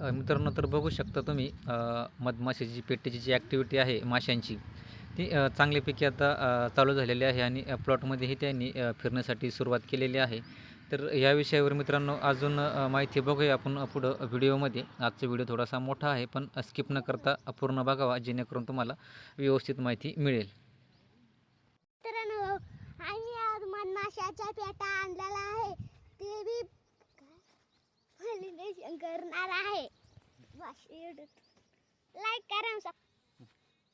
मित्रांनो तर बघू शकता तुम्ही अ, मधमाशाची पेटीची जी ॲक्टिव्हिटी आहे माशांची ती चांगल्यापैकी आता चालू झालेली आहे आणि प्लॉटमध्येही त्यांनी फिरण्यासाठी सुरुवात केलेली आहे. तर या विषयावर मित्रांनो अजून माहिती बघूया आपण पुढं व्हिडिओमध्ये. आजचा व्हिडिओ थोडासा मोठा आहे पण स्किप न करता पूर्ण बघावा जेणेकरून तुम्हाला व्यवस्थित माहिती मिळेल. मित्रांनो आम्ही आज मधमाशाच्या पेटा आणलेला आहे. ते बी व्हॅलिडेशन करणार आहे. लाईक करा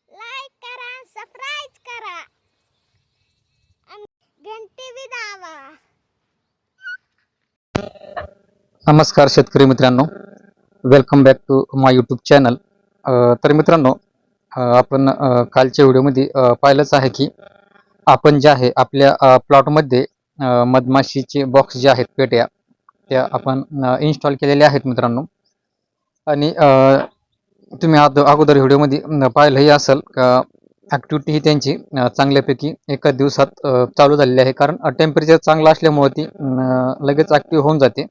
लाईक करा सबस्क्राईब करा. घंटी बी दावा नमस्कार शेतकरी मित्रांनो. Welcome back to my YouTube channel तर मित्रांनो आपण कालच्या व्हिडिओमध्ये पाहिलंच आहे की आपण जे आहे आपल्या प्लॉटमध्ये मधमाशीचे बॉक्स जे आहेत पेट्या त्या आपण इन्स्टॉल केलेल्या आहेत मित्रांनो. आणि तुम्ही आद अगोदर व्हिडिओमध्ये पाहिलंही असेल का ॲक्टिव्हिटी ही त्यांची चांगल्यापैकी एका दिवसात चालू झालेली आहे. कारण टेम्परेचर चांगलं असल्यामुळे ती लगेच ॲक्टिव्ह होऊन जाते.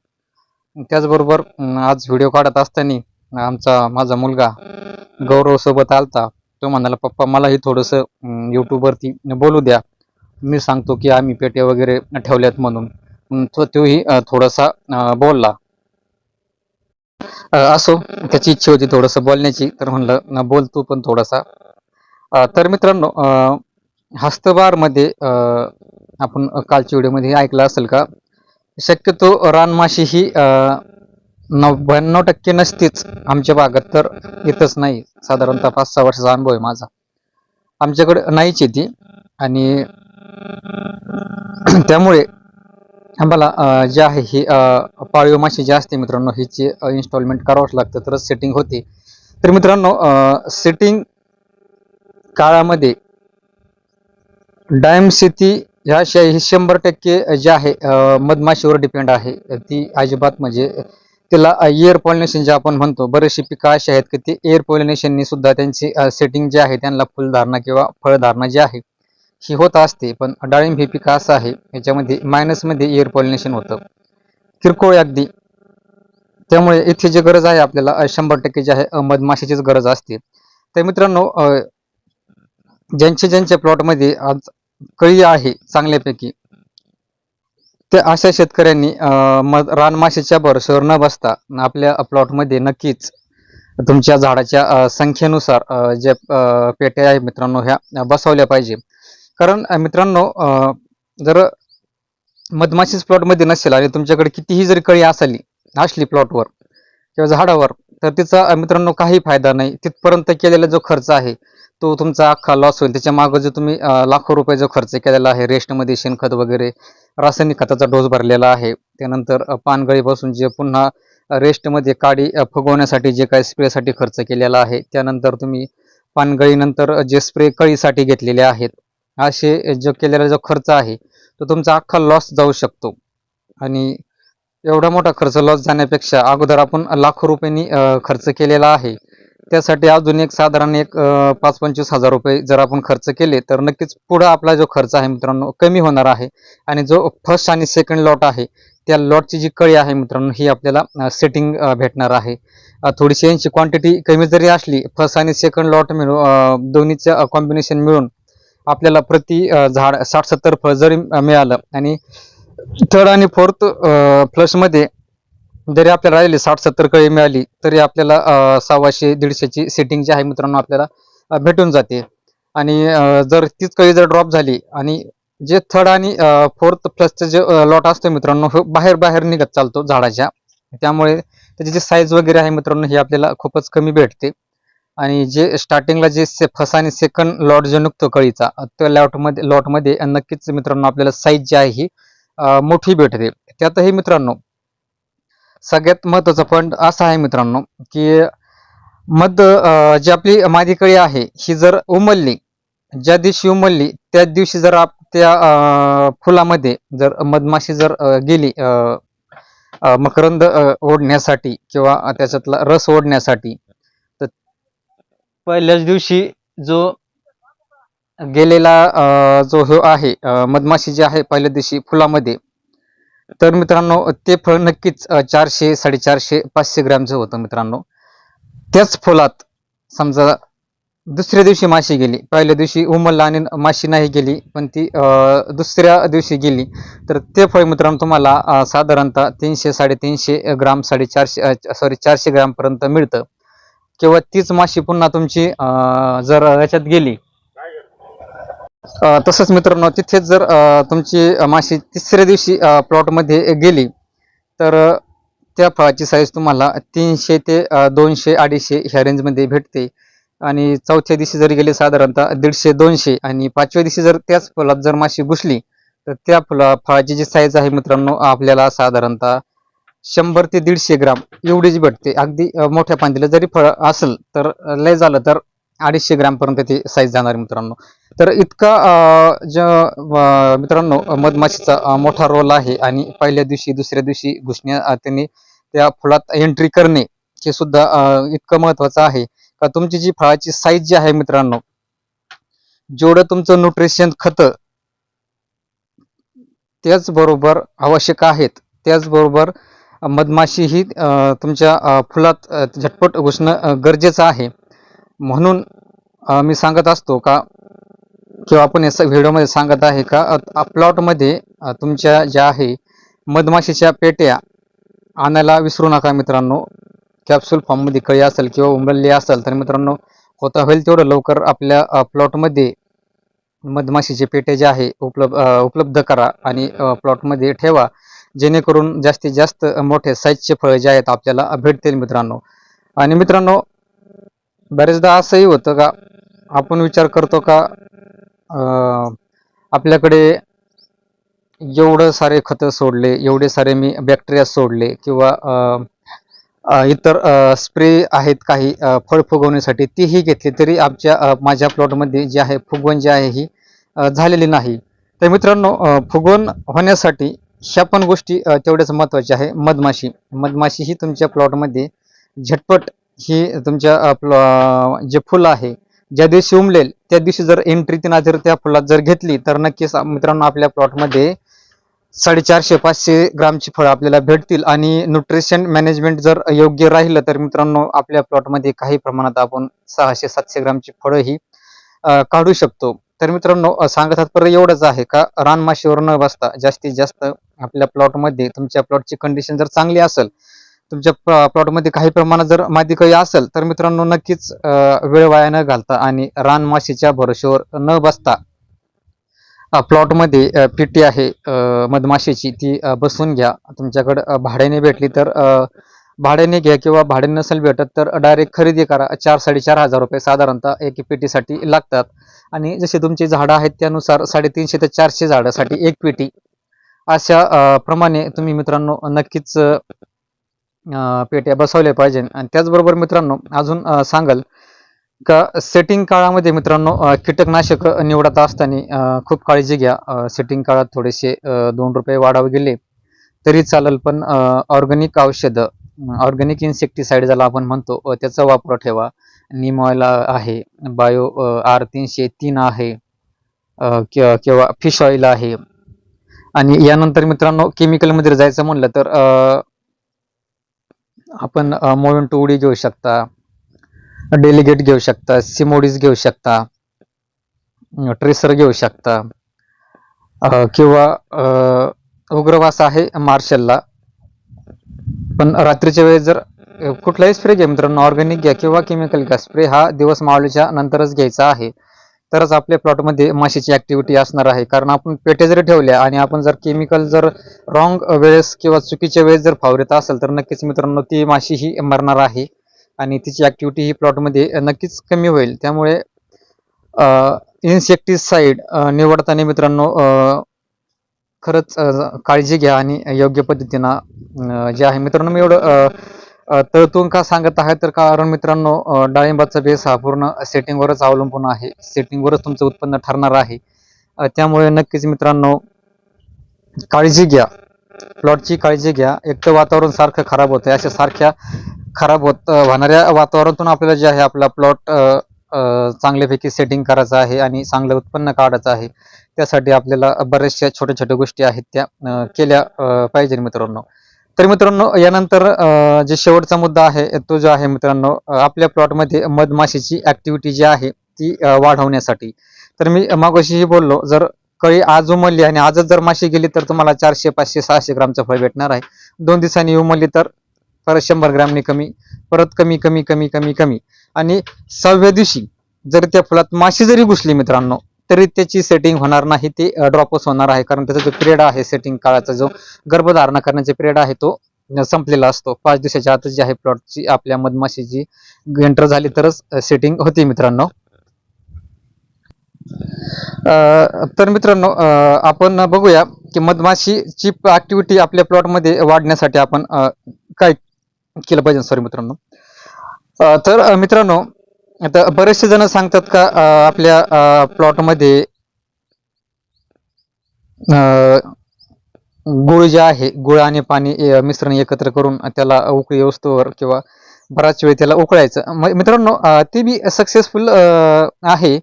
त्याचबरोबर आज व्हिडिओ काढत असताना आमचा माझा मुलगा गौरवसोबत आलता. तो म्हणाला पप्पा मलाही थोडंसं यूट्यूबवरती बोलू द्या. मी सांगतो की आम्ही पेट्या वगैरे ठेवल्यात म्हणून. तो तोही थोडासा बोलला. असो त्याची इच्छा होती थोडंसं बोलण्याची तर म्हणलं बोल तू पण थोडासा. तर मित्रांनो अं, हस्तबारमध्ये अं, आपण कालच्या व्हिडिओमध्ये ऐकलं असेल का? शक्यतो रानमाशी ही अं, नव्याण्णव टक्के नसतेच आमच्या भागात तर येतच नाही. साधारणतः पाच सहा वर्षाचा अनुभव आहे माझा. आमच्याकडे नाहीच येते आणि त्यामुळे आम्हाला जे आहे ही पाळीव माशी जी असते मित्रांनो हिची इन्स्टॉलमेंट करावंच लागतं तरच सेटिंग होते. तर मित्रांनो सेटिंग काळामध्ये डायम शेती ह्या शाई ही शंभर टक्के जे आहे मधमाशीवर डिपेंड आहे. ती अजिबात म्हणजे तिला एअर पॉलिनेशन जे आपण म्हणतो बरेचशी पिकं अशी आहेत की ती एअर पॉलिनेशननी सुद्धा त्यांची सेटिंग जे आहे त्यांना फुलधारणा किंवा फळधारणा जी आहे ही होत असते पण डाळिंब हे पिकं असं आहे याच्यामध्ये मायनसमध्ये एअर पॉलिनेशन होतं. किरकोळ अगदी. त्यामुळे इथे जी गरज आहे आपल्याला शंभर टक्के जे आहे मधमाशीचीच गरज असते. तर मित्रांनो ज्यांच्या ज्यांच्या प्लॉटमध्ये आज कळी आहे चांगल्यापैकी त्या अशा शेतकऱ्यांनी अं, मध रानमाशीच्या शहर न बसता आपल्या प्लॉटमध्ये नक्कीच तुमच्या झाडाच्या संख्येनुसार जे पेट्या आहे मित्रांनो ह्या बसवल्या पाहिजे. कारण मित्रांनो जर मधमाशीच प्लॉटमध्ये नसेल आणि तुमच्याकडे कितीही जरी कळी असली असली प्लॉटवर किंवा झाडावर तर तिचा मित्रांनो काही फायदा नाही. तिथपर्यंत केलेला जो खर्च आहे तो तुमचा अख्खा लॉस होईल. त्याच्या मागं जो तुम्ही लाखो रुपये जो खर्च केलेला आहे रेस्टमध्ये शेणखत वगैरे रासायनिक खताचा डोस भरलेला आहे. त्यानंतर पानगळीपासून जे पुन्हा रेस्टमध्ये काडी फुगवण्यासाठी जे काही स्प्रेसाठी खर्च केलेला आहे त्यानंतर तुम्ही पानगळीनंतर जे स्प्रे कळीसाठी घेतलेले आहेत असे जो केलेला जो खर्च आहे तो तुमचा अख्खा लॉस जाऊ शकतो. आणि एवढा मोठा खर्च लॉस जाण्यापेक्षा अगोदर आपण लाखो रुपयांनी खर्च केलेला आहे. त्यासाठी अजून एक साधारण एक पाच पंचवीस हजार रुपये जर आपण खर्च केले तर नक्कीच पुढं आपला जो खर्च आहे मित्रांनो कमी होणार आहे. आणि जो फर्स्ट आणि सेकंड लॉट आहे त्या लॉटची जी कळी आहे मित्रांनो ही आपल्याला सेटिंग भेटणार आहे. थोडीशी यांची क्वांटिटी कमी जरी असली फर्स्ट आणि सेकंड लॉट मिळून दोन्हीच्या कॉम्बिनेशन मिळून आपल्याला प्रति झाड साठ सत्तर फळ जरी मिळालं आणि थर्ड आणि फोर्थ फ्लशमध्ये जरी आपल्याला राहिली साठ सत्तर कळी मिळाली तरी आपल्याला अ, सव्वाशे दीडशेची सेटिंग जी आहे मित्रांनो आपल्याला भेटून जाते. आणि जर तीच कळी जर ड्रॉप झाली आणि जे थर्ड आणि फोर्थ प्लसचं जे लॉट असतो मित्रांनो हो बाहेर बाहेर निघत चालतो झाडाच्या. त्यामुळे त्याची जी साईज वगैरे आहे मित्रांनो ही आपल्याला खूपच कमी भेटते. आणि जे स्टार्टिंगला जे से फर्स्ट आणि सेकंड लॉट जो निघतो कळीचा त्या लॉटमध्ये लॉटमध्ये नक्कीच मित्रांनो आपल्याला साईज जी आहे ही मोठी भेटते. त्यातही मित्रांनो सगळ्यात महत्त्वाचा पॉईंट असा आहे मित्रांनो की मध जी आपली मादी कळी आहे ही जर उमलली ज्या दिवशी उमलली त्याच दिवशी जर आप त्या अ, फुलामध्ये जर मधमाशी जर गेली मकरंद ओढण्यासाठी किंवा त्याच्यातला रस ओढण्यासाठी पहिल्याच दिवशी जो गेलेला जो हे आहे मधमाशी जी आहे पहिल्या दिवशी फुलामध्ये तर मित्रांनो ते फळ नक्कीच चारशे साडेचारशे पाचशे ग्रॅमचं होतं मित्रांनो त्याच फुलात समजा दुसऱ्या दिवशी माशी गेली पहिल्या दिवशी उमलला आणि माशी नाही गेली पण ती दुसऱ्या दिवशी गेली तर ते फळ मित्रांनो तुम्हाला साधारणतः तीनशे साडेतीनशे ग्राम साडेचारशे सॉरी चारशे ग्रामपर्यंत मिळतं. किंवा तीच माशी पुन्हा तुमची जर याच्यात गेली. तसंच मित्रांनो तिथेच जर तुमची माशी तिसऱ्या दिवशी प्लॉटमध्ये गेली तर त्या फळाची साईज तुम्हाला तीनशे ते दोनशे अडीचशे ह्या रेंजमध्ये भेटते. आणि चौथ्या दिवशी जर गेले साधारणतः दीडशे दोनशे आणि पाचव्या दिवशी जर त्याच फुलात जर माशी घुसली तर त्या फुला फळाची जी साईज आहे मित्रांनो आपल्याला साधारणतः शंभर ते दीडशे ग्राम एवढीच भेटते. अगदी मोठ्या पांदीला जरी फळ असेल तर लय झालं तर अडीचशे ग्रामपर्यंत ती साईज जाणार मित्रांनो. तर इतका ज मित्रांनो मधमाशीचा मोठा रोल आहे आणि पहिल्या दिवशी दुसऱ्या दिवशी घुसण्या त्यांनी त्या फुलात एंट्री करणे हे सुद्धा इतकं महत्वाचं आहे. का तुमची जी फळाची साईज जी आहे मित्रांनो जेवढं तुमचं न्यूट्रिशन खत त्याचबरोबर आवश्यक आहेत त्याचबरोबर मधमाशी ही तुमच्या फुलात झटपट घुसणं गरजेचं आहे. म्हणून मी सांगत असतो का किंवा आपण या व्हिडिओमध्ये सांगत आहे का प्लॉटमध्ये तुमच्या ज्या आहे मधमाशीच्या पेट्या आणायला विसरू नका मित्रांनो. कॅप्सूल फॉर्ममध्ये कळी असेल किंवा उमरली असेल तर मित्रांनो होता होईल तेवढं लवकर आपल्या प्लॉटमध्ये मधमाशीचे पेटे जे आहे उपलब्ध उपलब्ध करा आणि प्लॉटमध्ये ठेवा. जेणेकरून जास्तीत जास्त मोठे साईजचे फळं जे आहेत आपल्याला भेटतील मित्रांनो. आणि मित्रांनो बरेचदा असंही होतं का आपण विचार करतो का आपल्याकडे एवढं सारे खतं सोडले एवढे सारे मी बॅक्टेरिया सोडले किंवा इतर स्प्रे आहेत काही फळ फुगवण्यासाठी तीही घेतली तरी आमच्या माझ्या प्लॉटमध्ये जे आहे फुगवण जी आहे ही झालेली नाही. तर मित्रांनो फुगवण होण्यासाठी ह्या पण गोष्टी तेवढ्याच महत्त्वाच्या आहे. मधमाशी. मधमाशी ही तुमच्या प्लॉटमध्ये झटपट ही तुमच्या जे फुलं आहे ज्या दिवशी उमलेल त्या दिवशी जर एंट्री तीन जर त्या फुलात जर घेतली तर नक्कीच मित्रांनो आपल्या प्लॉटमध्ये साडेचारशे पाचशे ग्रामची फळं आपल्याला भेटतील आणि न्यूट्रिशन मॅनेजमेंट जर योग्य राहिलं तर मित्रांनो आपल्या प्लॉटमध्ये काही प्रमाणात आपण सहाशे सातशे ग्रामची फळं ही काढू शकतो. तर मित्रांनो सांगत तात्पर्य एवढंच आहे का रानमाशीवर न बसता जास्तीत जास्त आपल्या प्लॉटमध्ये तुमच्या प्लॉटची कंडिशन जर चांगली असेल तुमच्या प्लॉटमध्ये काही प्रमाणात जर मादी काही असेल तर मित्रांनो नक्कीच वेळ वाया न घालता आणि रानमाशीच्या भरोश्यावर न बसता प्लॉटमध्ये पिटी आहे मधमाशीची ती बसून बसवून घ्या. तुमच्याकडं भाड्याने भेटली तर अं, भाड्याने घ्या किंवा भाडे नसेल भेटत तर डायरेक्ट खरेदी करा. चार साडेचार हजार रुपये साधारणतः एक पेटीसाठी लागतात. आणि जसे तुमची झाडं आहेत त्यानुसार साडेतीनशे ते चारशे झाडासाठी एक पेटी. अशा प्रमाणे तुम्ही मित्रांनो नक्कीच पेट्या बसवल्या पाहिजे आणि त्याचबरोबर मित्रांनो अजून सांगाल का सेटिंग काळामध्ये मित्रांनो कीटकनाशक निवडत असताना खूप काळजी घ्या. सेटिंग काळात थोडेसे दोन रुपये वाढावे गेले तरी चालेल पण ऑर्गॅनिक औषधं ऑर्गॅनिक इन्सेक्टिसाइड ज्याला आपण म्हणतो त्याचा वापर ठेवा. निम ऑइल आहे बायो आर तीनशे तीन आहे किंवा फिश ऑइल आहे. आणि यानंतर मित्रांनो केमिकलमध्ये जायचं म्हणलं तर आपण मोळून उडी घेऊ शकता डेलिगेट घेऊ शकता सिमोडीज घेऊ शकता ट्रेसर घेऊ शकता किंवा उग्रवास आहे मार्शलला पण रात्रीच्या वेळेस जर कुठलाही स्प्रे घ्या मित्रांनो ऑर्गॅनिक घ्या किंवा केमिकल घ्या स्प्रे हा दिवस मावळीच्या नंतरच घ्यायचा आहे. तरच आपल्या प्लॉटमध्ये माशीची ऍक्टिव्हिटी असणार आहे. कारण आपण पेटे जरी ठेवल्या आणि आपण जर केमिकल जर रॉंग वेळेस किंवा चुकीच्या वेळेस जर फावरत असेल तर नक्कीच मित्रांनो ती माशी ही मरणार आहे. आणि तिची ऍक्टिव्हिटी ही प्लॉटमध्ये नक्कीच कमी होईल. त्यामुळे इन्सेक्टिसाईड निवडताना मित्रांनो खरंच काळजी घ्या आणि योग्य पद्धतीनं जे आहे. मित्रांनो मी एवढं तळतून का सांगत आहे तर कारण मित्रांनो डाळिंबाचा बेस हा पूर्ण सेटिंगवरच अवलंबून आहे. सेटिंगवरच तुमचं उत्पन्न ठरणार आहे. त्यामुळे नक्कीच मित्रांनो काळजी घ्या. प्लॉटची काळजी घ्या. एक तर वातावरण सारखं खराब होतं अशा सारख्या खराब होत होणाऱ्या वातावरणातून आपल्याला जे आहे आपला प्लॉट चांगल्यापैकी सेटिंग करायचं आहे आणि चांगलं उत्पन्न काढायचं आहे. त्यासाठी आपल्याला बऱ्याचशा छोट्या छोट्या गोष्टी आहेत त्या केल्या पाहिजे मित्रांनो. तर मित्रांनो यानंतर जे शेवटचा मुद्दा आहे तो जो आहे मित्रांनो आपल्या प्लॉटमध्ये मधमाशीची ऍक्टिव्हिटी जी आहे ती वाढवण्यासाठी. तर मी मागोशीही बोललो जर कळी आज उमलली आणि आजच जर माशी गेली तर तुम्हाला चारशे पाचशे सहाशे ग्रामचं फळ भेटणार आहे. दोन दिवसांनी उमलली तर परत शंभर ग्रॅमने कमी परत कमी कमी कमी कमी कमी. आणि सहाव्या दिवशी जर त्या फुलात माशी जरी घुसली मित्रांनो तरी त्याची सेटिंग होणार नाही ते ड्रॉपच होणार आहे. कारण त्याचा जो पिरियड आहे सेटिंग काळाचा जो गर्भधारणा करण्याचा पिरियड आहे तो संपलेला असतो. पाच दिवसाच्या आत जी आहे प्लॉटची आपल्या मधमाशीची एंटर झाली तरच सेटिंग होते मित्रांनो. तर मित्रांनो आपण बघूया की मधमाशीची ऍक्टिव्हिटी आपल्या प्लॉटमध्ये वाढण्यासाठी आपण काय केलं पाहिजे? सॉरी मित्रांनो. तर मित्रांनो आता बरेचसे जण सांगतात का आपल्या प्लॉटमध्ये गुळ जे आहे गुळ आणि पाणी मिश्रण एकत्र करून त्याला उकळी वस्तूवर किंवा बराच वेळ त्याला उकळायचं. मित्रांनो ते बी सक्सेसफुल आहे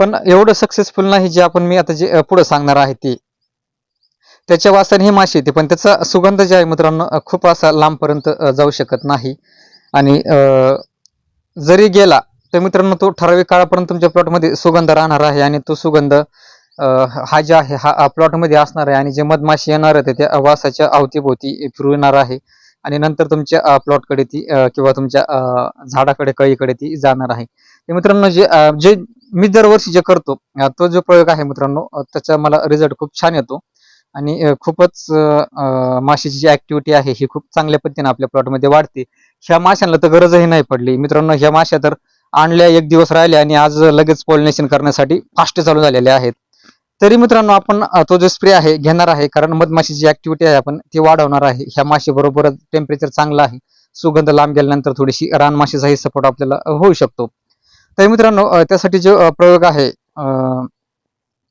पण एवढं सक्सेसफुल नाही जे आपण मी आता जे पुढे सांगणार आहे ते. त्याच्या वासाने ही माशी येते पण त्याचा सुगंध जे आहे मित्रांनो खूप असा लांबपर्यंत जाऊ शकत नाही. आणि जरी गेला तर मित्रांनो तो ठराविक काळापर्यंत तुमच्या प्लॉटमध्ये सुगंध राहणार आहे आणि तो सुगंध हा जे आहे हा प्लॉटमध्ये असणार आहे आणि जे मधमाशी येणार आहे त्या वासाच्या अवतीभोवती फिरवणार आहे. आणि नंतर तुमच्या प्लॉटकडे ती किंवा तुमच्या झाडाकडे कळीकडे ती जाणार आहे. तर मित्रांनो जे जे मी दरवर्षी जे करतो तो जो प्रयोग आहे मित्रांनो त्याचा मला रिझल्ट खूप छान येतो. आणि खूपच माशीची जी ऍक्टिव्हिटी आहे ही खूप चांगल्या पद्धतीने आपल्या प्लॉटमध्ये वाढते. ह्या माशांना तर गरजही नाही पडली. मित्रांनो ह्या माश्या तर आणल्या एक दिवस राहिल्या आणि आज लगेच पॉलिनेशन करण्यासाठी फास्ट चालू झालेल्या आहेत. तरी मित्रांनो आपण तो जो स्प्रे आहे घेणार आहे कारण मधमाशी जी ऍक्टिव्हिटी आहे आपण ती वाढवणार आहे. ह्या माशी बरोबर टेम्परेचर चांगलं आहे. सुगंध लांब गेल्यानंतर थोडीशी रानमाशीचाही सपोर्ट आपल्याला होऊ शकतो. तर मित्रांनो त्यासाठी जो प्रयोग आहे अं,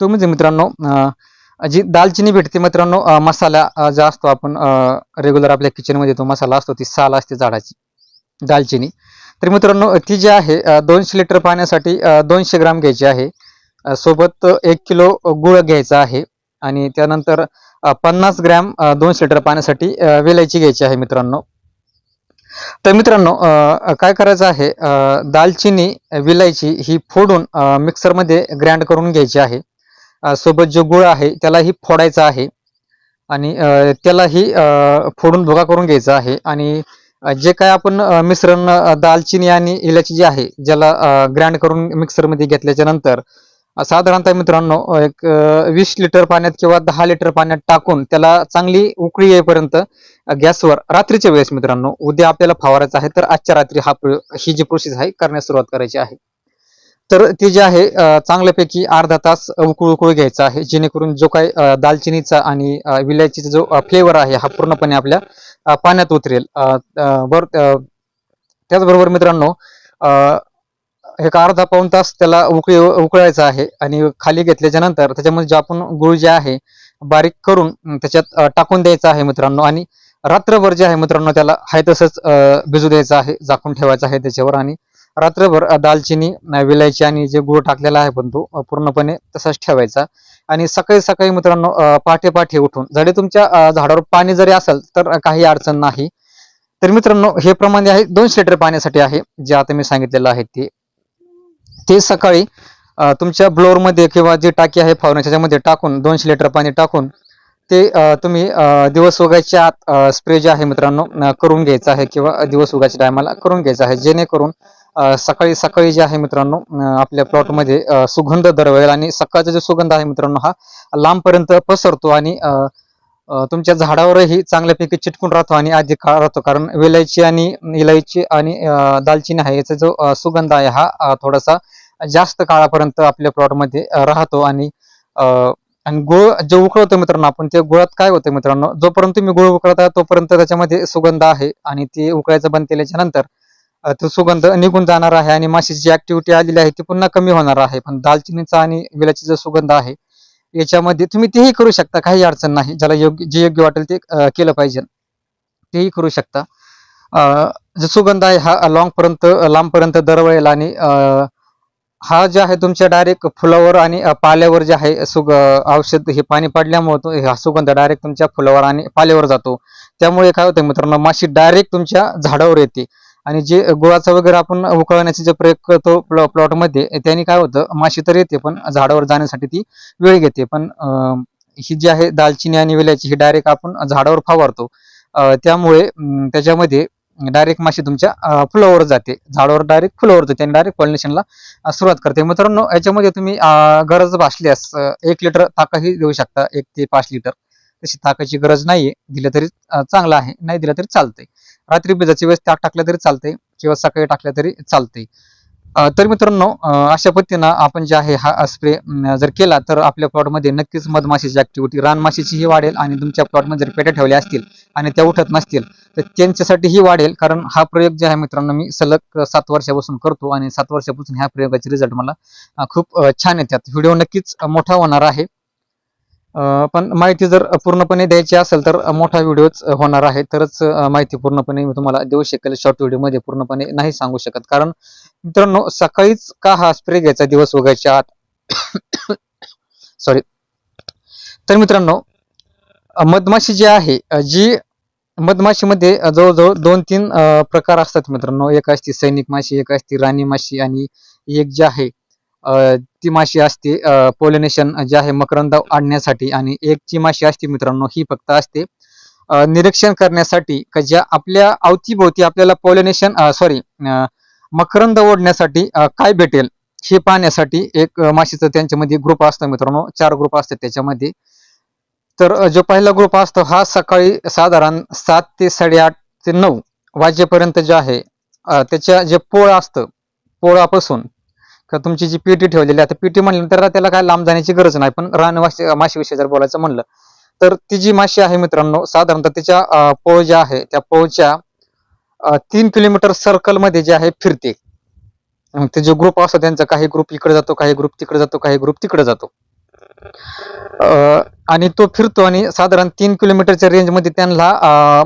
तो म्हणजे मित्रांनो अं, जी दालचिनी भेटते मित्रांनो मसाला जो असतो आपण रेग्युलर आपल्या किचनमध्ये तो मसाला असतो ती साल असते झाडाची दालचिनी. तर मित्रांनो ती जी आहे दोनशे लिटर पाण्यासाठी दोनशे ग्राम घ्यायची आहे. सोबत एक किलो गुळ घ्यायचा आहे आणि त्यानंतर पन्नास ग्रॅम दोनशे लिटर पाण्यासाठी वेलायची घ्यायची आहे मित्रांनो. तर मित्रांनो काय करायचं आहे दालचिनी विलायची ही फोडून मिक्सरमध्ये ग्राइंड करून घ्यायची आहे. सोबत जो गुळ आहे त्यालाही फोडायचा आहे. आणि त्यालाही फोडून भुगा करून घ्यायचा आहे. आणि जे काय आपण मिश्रण दालचिनी आणि इलायची जी आहे ज्याला ग्राइंड करून मिक्सरमध्ये घेतल्याच्या नंतर साधारणतः मित्रांनो एक वीस लिटर पाण्यात किंवा दहा लिटर पाण्यात टाकून त्याला चांगली उकळी येईपर्यंत गॅसवर रात्रीच्या वेळेस मित्रांनो उद्या आपल्याला फवारायचं आहे तर आजच्या रात्री हा ही जी प्रोसेस आहे करण्यास सुरुवात करायची आहे. तर ते जे आहे चांगल्यापैकी अर्धा तास उकळू उकळू घ्यायचा आहे. जेणेकरून जो काही दालचिनीचा आणि विलायचीचा जो फ्लेवर आहे हा पूर्णपणे आपल्या पाण्यात उतरेल. बर त्याचबरोबर मित्रांनो एक अर्धा पाऊण तास त्याला उकळी उकळायचा आहे आणि खाली घेतल्याच्या नंतर त्याच्यामध्ये जे आपण गुळ जे आहे बारीक करून त्याच्यात टाकून द्यायचं आहे मित्रांनो. आणि रात्रभर जे आहे मित्रांनो त्याला हाय तसंच भिजू द्यायचं आहे झाकून ठेवायचं आहे त्याच्यावर आणि रात्रभर दालचिनी विलायची आणि जे गुळ टाकलेला आहे पण तो पूर्णपणे तसाच ठेवायचा. आणि सकाळी सकाळी मित्रांनो पाठे पहाटे उठून जरी तुमच्या झाडावर पाणी जरी असेल तर काही अडचण नाही. तर मित्रांनो हे प्रमाणे आहे दोनशे लिटर पाण्यासाठी आहे जे आता मी सांगितलेलं आहे ते. ते सकाळी तुमच्या ब्लोअरमध्ये मध्ये किंवा जी टाकी आहे फवारण्याच्या त्याच्यामध्ये टाकून दोनशे लिटर पाणी टाकून ते तुम्ही दिवस उगायच्या आत स्प्रे जे आहे मित्रांनो करून घ्यायचं आहे किंवा दिवस उगायच्या टायमाला करून घ्यायचं आहे जेणेकरून सकाळी सकाळी जे आहे मित्रांनो आपल्या प्लॉटमध्ये सुगंध दरवेळेला आणि सकाळचा जो सुगंध आहे मित्रांनो हा लांबपर्यंत पसरतो आणि तुमच्या झाडावरही चांगल्यापैकी चिटकून राहतो आणि अधिक काळ राहतो. कारण वेलायची आणि इलायची आणि दालचिनी आहे याचा जो सुगंध आहे हा थोडासा जास्त काळापर्यंत आपल्या प्लॉटमध्ये राहतो आणि आणि गुळ जो उकळवतो मित्रांनो आपण त्या गुळात काय होतं मित्रांनो जोपर्यंत तुम्ही गुळ उकळता तोपर्यंत त्याच्यामध्ये सुगंध आहे आणि ते उकळायचं बंद केल्याच्यानंतर तो सुगंध निघून जाणार आहे आणि माशीची जी ऍक्टिव्हिटी आलेली आहे ती पुन्हा कमी होणार आहे. पण दालचिनीचा आणि विलायची जो सुगंध आहे याच्यामध्ये तुम्ही तेही करू शकता. काही अडचण नाही. ज्याला योग्य जे योग्य वाटेल ते केलं पाहिजे. तेही करू शकता. अं, जो सुगंध आहे हा लॉंग पर्यंत लांबपर्यंत दरवळेल आणि हा जे आहे तुमच्या डायरेक्ट फुलावर आणि पाल्यावर जे आहे सुग औषध हे पाणी पडल्यामुळे हा सुगंध डायरेक्ट तुमच्या फुलावर आणि पाल्यावर जातो. त्यामुळे काय होतं मित्रांनो माशी डायरेक्ट तुमच्या झाडावर येते. आणि जे गुळाचा वगैरे आपण उकळण्याचा जे प्रयोग करतो प्लॉ प्लॉटमध्ये त्याने काय होतं माशी तर येते पण झाडावर जाण्यासाठी ती वेळ घेते. पण अं, ही जी आहे दालचिनी आणि वेलाची ही डायरेक्ट आपण झाडावर फवारतो. त्यामुळे त्याच्यामध्ये डायरेक्ट माशी तुमच्या फुलावर जाते. झाडावर डायरेक्ट फुलावर जाते आणि डायरेक्ट पॉलिनेशनला सुरुवात करते. मित्रांनो याच्यामध्ये तुम्ही गरज भासल्यास एक लिटर ताकाही देऊ शकता एक ते पाच लिटर. तशी ताकाची गरज नाहीये. दिलं तरी चांगलं आहे. नाही दिलं तरी चालतंय. रात्री भिजाची वेळेस ताक टाकलं तरी चालतंय किंवा सकाळी टाकलं तरी चालतंय. तर मित्रांनो अशा पद्धतीनं आपण जे आहे हा स्प्रे जर केला तर आपल्या प्लॉटमध्ये नक्कीच मधमाशीची ऍक्टिव्हिटी रानमाशीचीही वाढेल आणि तुमच्या प्लॉटमध्ये जर पेट्या ठेवल्या असतील आणि त्या उठत नसतील तर त्यांच्यासाठीही वाढेल. कारण हा प्रयोग जे आहे मित्रांनो मी सलग सात वर्षापासून करतो आणि सात वर्षापासून ह्या प्रयोगाचे रिझल्ट मला खूप छान येतात. व्हिडिओ नक्कीच मोठा होणार आहे. पण माहिती जर पूर्णपणे द्यायची असेल तर मोठा व्हिडिओच होणार आहे. तरच माहिती पूर्णपणे मी तुम्हाला देऊ शकेल. शॉर्ट व्हिडिओमध्ये पूर्णपणे नाही सांगू शकत. कारण मित्रांनो सकाळीच का हा स्प्रे घ्यायचा? दिवस उगायच्या आत. सॉरी तर मित्रांनो मधमाशी जी आहे जी मधमाशीमध्ये जवळजवळ दोन तीन प्रकार असतात मित्रांनो. एक असते सैनिक माशी एक असते राणी माशी आणि एक जी आहे ती माशी असते पोलिनेशन जे आहे मकरंद आणण्यासाठी आणि एक जी माशी असते मित्रांनो ही फक्त असते. निरीक्षण करण्यासाठी का ज्या आपल्या अवतीभोवती आपल्याला पॉलिनेशन सॉरी मकरंद ओढण्यासाठी काय भेटेल हे पाहण्यासाठी एक अं, माशीचं त्यांच्यामध्ये ग्रुप असतो मित्रांनो चार ग्रुप असतात त्याच्यामध्ये. तर जो पहिला ग्रुप असतो हा सकाळी साधारण सात ते साडेआठ ते नऊ वाजेपर्यंत जे आहे त्याच्या जे पोळ असतं पोळापासून का तुमची जी पेटी ठेवलेली आता पेटी म्हणल्यानंतर त्याला काय लांब जाण्याची गरज नाही पण रानवाशी माशीविषयी जर बोलायचं म्हणलं तर ती जी माशी आहे मित्रांनो साधारणतः तिच्या पोळ ज्या आहे त्या पोळच्या तीन किलोमीटर सर्कलमध्ये जे आहे फिरते. ते जो ग्रुप असतो त्यांचा काही ग्रुप इकडे जातो काही ग्रुप तिकडे जातो काही ग्रुप तिकडे जातो. अं, आणि तो फिरतो आणि साधारण तीन किलोमीटरच्या रेंजमध्ये त्यांना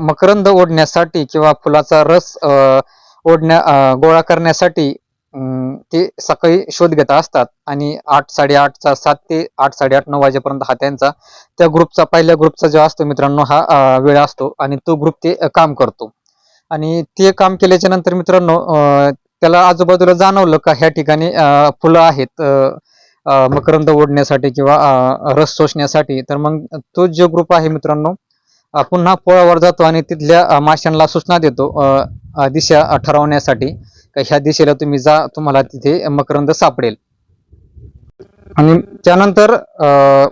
मकरंद ओढण्यासाठी किंवा फुलाचा रस ओढण्या गोळा करण्यासाठी ते सकाळी शोध घेत असतात आणि आठ साडेआठचा सात ते आठ साडेआठ नऊ वाजेपर्यंत हा त्यांचा त्या ग्रुपचा पहिल्या ग्रुपचा जो असतो मित्रांनो हा वेळ असतो आणि तो ग्रुप ते काम करतो. आणि ते काम केल्याच्यानंतर मित्रांनो अं, त्याला आजूबाजूला जाणवलं का ह्या ठिकाणी फुलं आहेत मकरंद ओढण्यासाठी किंवा रस शोषण्यासाठी. तर मग तो जो ग्रुप आहे मित्रांनो पुन्हा पोळावर जातो आणि तिथल्या माशांना सूचना देतो दिशा ठरवण्यासाठी. का ह्या दिशेला तुम्ही जा तुम्हाला तिथे मकरंद सापडेल. आणि त्यानंतर अं,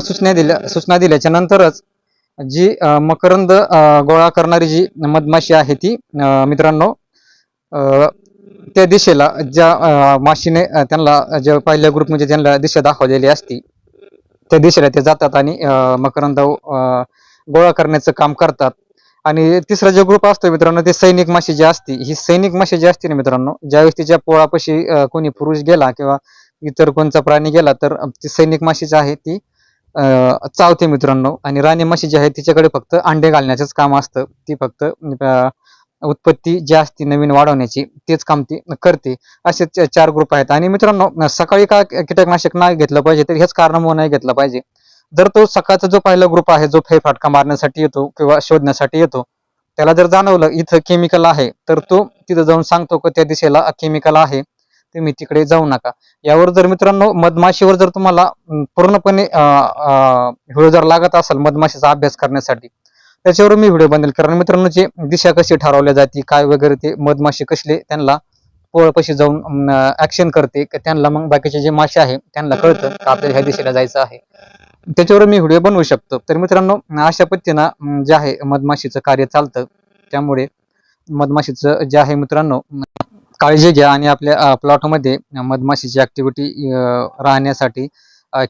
सूचना दिल्या सूचना दिल्याच्या नंतरच जी मकरंद गोळा करणारी जी मधमाशी आहे ती मित्रांनो त्या दिशेला ज्या माशीने त्यांना ज्या पहिल्या ग्रुप म्हणजे ज्यांना दिशा दाखवलेली असती त्या दिशेला ते जातात आणि मकरंद अं, गोळा करण्याचं काम करतात. आणि तिसरा जो ग्रुप असतो मित्रांनो ते सैनिक माशी जी असते ही सैनिक माशी जी असते ना मित्रांनो ज्यावेळेस तिच्या पोळापाशी कोणी पुरुष गेला किंवा इतर कोणचा प्राणी गेला तर ती सैनिक माशी जी आहे ती अं, चावते मित्रांनो. आणि राणी माशी जी आहे तिच्याकडे फक्त अंडे घालण्याचंच काम असतं. ती फक्त अं, उत्पत्ती जी असते नवीन वाढवण्याची तेच काम ती करते. असे चार ग्रुप आहेत. आणि मित्रांनो सकाळी का कीटकनाशक नाही घेतलं पाहिजे तर हेच कारणामुळे नाही घेतलं पाहिजे. जर तो सकाळचा जो पहिला ग्रुप आहे जो फेरफाटका मारण्यासाठी येतो किंवा शोधण्यासाठी येतो त्याला जर जाणवलं इथं केमिकल आहे तर तो तिथं जाऊन सांगतो की त्या दिशेला केमिकल आहे तुम्ही तिकडे जाऊ नका. यावर जर मित्रांनो मधमाशीवर जर तुम्हाला पूर्णपणे व्हिडिओ जर लागत असेल मधमाशीचा अभ्यास करण्यासाठी त्याच्यावर मी व्हिडिओ बनेल कारण मित्रांनो जे दिशा कशी ठरवल्या जाते काय वगैरे ते मधमाशी कसले त्यांना पोळपाशी जाऊन ऍक्शन करते. त्यांना मग बाकीचे जे मासे आहे त्यांना कळतं का आपल्याला ह्या दिशेला जायचं आहे. त्याच्यावर मी व्हिडिओ बनवू शकतो. तर मित्रांनो अशा पद्धतीनं जे आहे मधमाशीचं कार्य चालतं त्यामुळे मधमाशीचं जे आहे मित्रांनो काळजी घ्या आणि आपल्या प्लॉटमध्ये मधमाशीची ऍक्टिव्हिटी राहण्यासाठी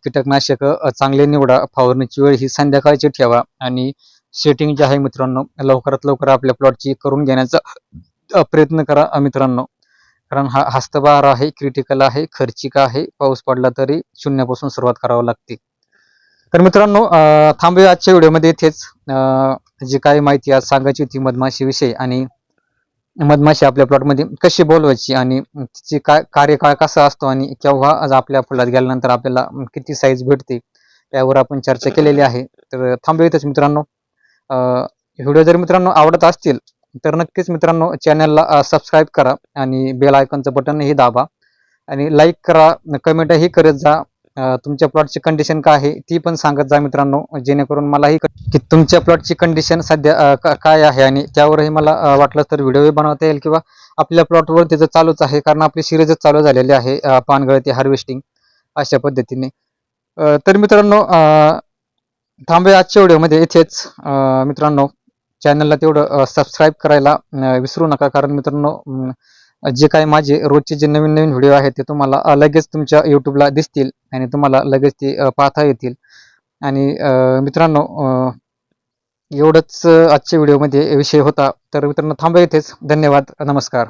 कीटकनाशक चांगले निवडा फवारणीची वेळ ही संध्याकाळची ठेवा आणि सेटिंग जे आहे मित्रांनो लवकरात लवकर आपल्या प्लॉटची करून घेण्याचा प्रयत्न करा मित्रांनो. कारण हा हस्तभार आहे क्रिटिकल आहे खर्चिक आहे पाऊस पडला तरी शून्यापासून सुरुवात करावी लागते. तर मित्रांनो थांबूया आजच्या व्हिडिओमध्ये इथेच. जी काही माहिती आज सांगायची होती मधमाशीविषयी आणि मधमाशी आपल्या प्लॉटमध्ये कशी बोलवायची आणि तिची काय कार्यकाळ कसा असतो आणि केव्हा आज आपल्या फुलात गेल्यानंतर आपल्याला किती साईज भेटते त्यावर आपण चर्चा केलेली आहे. तर थांबूया इथेच मित्रांनो. व्हिडिओ जर मित्रांनो आवडत असतील तर नक्कीच मित्रांनो चॅनलला सबस्क्राईब करा आणि बेल आयकॉनचं बटनही दाबा आणि लाईक करा कमेंटही करत जा. तुमच्या प्लॉटची कंडिशन काय आहे ती पण सांगत जा मित्रांनो जेणेकरून मलाही की तुमच्या प्लॉटची कंडिशन सध्या काय आहे आणि त्यावरही मला वाटलं तर व्हिडिओही बनवता येईल किंवा आपल्या प्लॉटवर त्याचं चालूच आहे कारण आपली सिरीजच चालू झालेली आहे पानगळती हार्वेस्टिंग अशा पद्धतीने. तर मित्रांनो अं, थांबूया आजच्या व्हिडिओमध्ये इथेच. मित्रांनो चॅनलला तेवढं सबस्क्राईब करायला विसरू नका कारण मित्रांनो जे काही माझे रोजचे जे नवीन नवीन व्हिडिओ आहेत ते तुम्हाला लगेच तुमच्या यूट्यूबला दिसतील आणि तुम्हाला लगेच ते पाहता येतील. आणि मित्रांनो एवढंच आजच्या व्हिडिओमध्ये विषय होता. तर मित्रांनो थांबा येथेच धन्यवाद. नमस्कार.